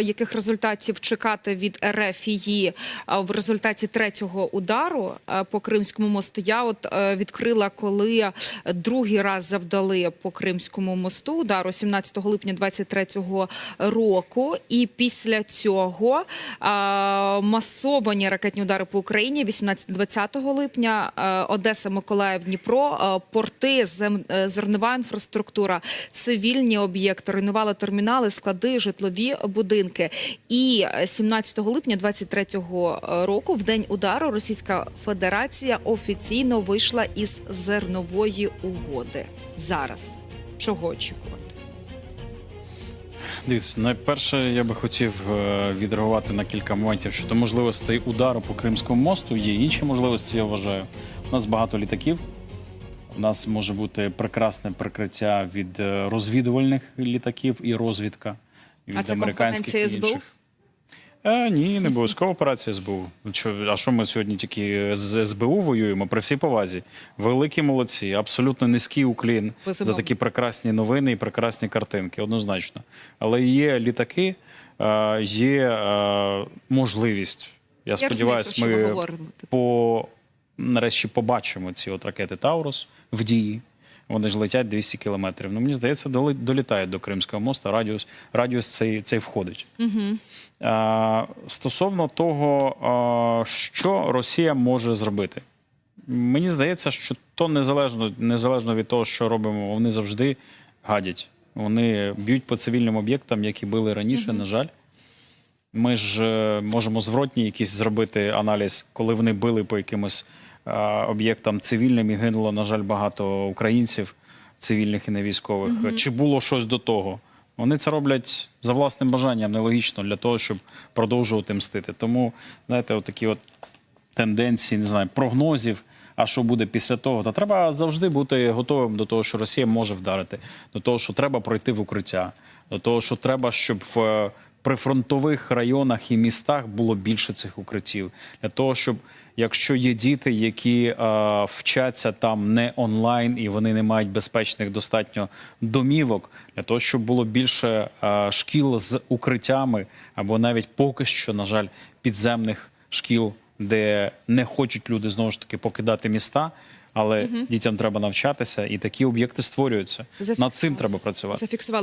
яких результатів чекати від РФ її е, в результаті третього удару е, по Кримському мосту. Я от е, відкрила, коли другий раз завдали по Кримському мосту удару 17 липня 23-го року. І після цього масовані ракетні удари по Україні 18-20 липня, Одеса, Миколаїв, Дніпро, порти, зернова інфраструктура, цивільні об'єкти, руйнували термінали, склади, житлові будинки. І е, 17 липня 23-го року, в день удару, Російська Федерація офіційно вийшла із зернової угоди. Зараз чого очікувати? Дивіться, найперше я би хотів е, відреагувати на кілька моментів щодо можливостей удару по Кримському мосту. Є інші можливості, я вважаю. У нас багато літаків. У нас може бути прекрасне прикриття від е, розвідувальних літаків і розвідка від А це американських і компетенція СБУ? інших. Е, ні, не обов'язково операція СБУ. Що, а що ми сьогодні тільки з СБУ воюємо? При всій повазі. Великі молодці, абсолютно низький уклін за такі прекрасні новини і прекрасні картинки, однозначно. Але є літаки, е, є е, можливість. Я, Я сподіваюся, ви ми по нарешті побачимо ці от ракети Таурус в дії. Вони ж летять 200 кілометрів. Ну, мені здається, долітають до Кримського мосту. Радіус, радіус цей, цей входить. А, стосовно того, а, що Росія може зробити, мені здається, що то незалежно, незалежно від того, що робимо, вони завжди гадять. Вони б'ють по цивільним об'єктам, які били раніше, на жаль. Ми ж е, можемо зворотній якийсь зробити аналіз, коли вони били по якимось об'єктам цивільним і гинуло, на жаль, багато українців, цивільних і не військових. Чи було щось до того? Вони це роблять за власним бажанням, нелогічно для того, щоб продовжувати мстити. Тому, знаєте, отакі от тенденції, не знаю, прогнозів. А що буде після того? Та треба завжди бути готовим до того, що Росія може вдарити, до того, що треба пройти в укриття, до того, що треба, щоб в е, прифронтових районах і містах було більше цих укриттів, для того, щоб якщо є діти, які е, вчаться там не онлайн і вони не мають безпечних достатньо домівок, для того, щоб було більше е, шкіл з укриттями, або навіть поки що, на жаль, підземних шкіл де не хочуть люди знову ж таки покидати міста, але дітям треба навчатися, і такі об'єкти створюються. Зафіксували. Над цим треба працювати. Зафіксували.